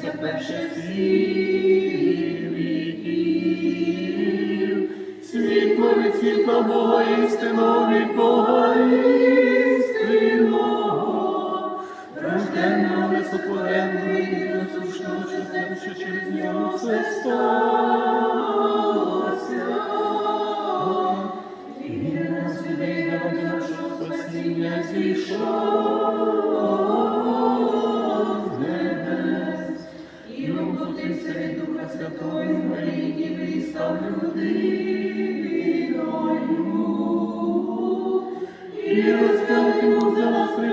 всіх віків. світ від світла Бога, істину від Бога, істинного, рожденного, несотвореного, і безсушного, що через нього все сталося. І розп'ятий був за нас при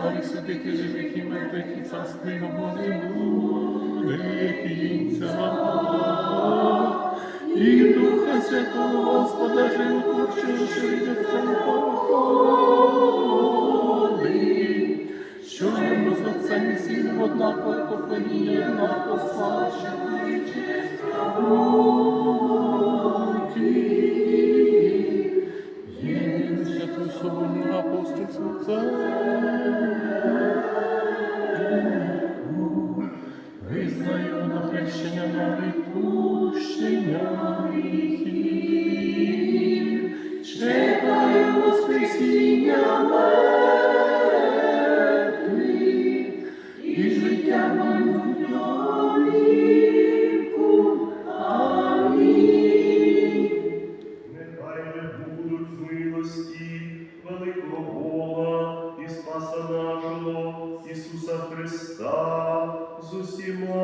славі судити живих і мертвих, і царство його буде буде кінця. І Духа Святого Господа животворчого, що від Отця походить, що йому з Отцем і Сином однаково поклоніння, однаково слава, що кличе руки. Єдину святу соборну апостольську церкву, Твою на хрещення на відпущення гріхів. Чекаю воскресіння мертвих і життя моєму віку. Амінь. Нехай не будуть з милості великого Бога і Спаса нашого Ісуса Христа з усіма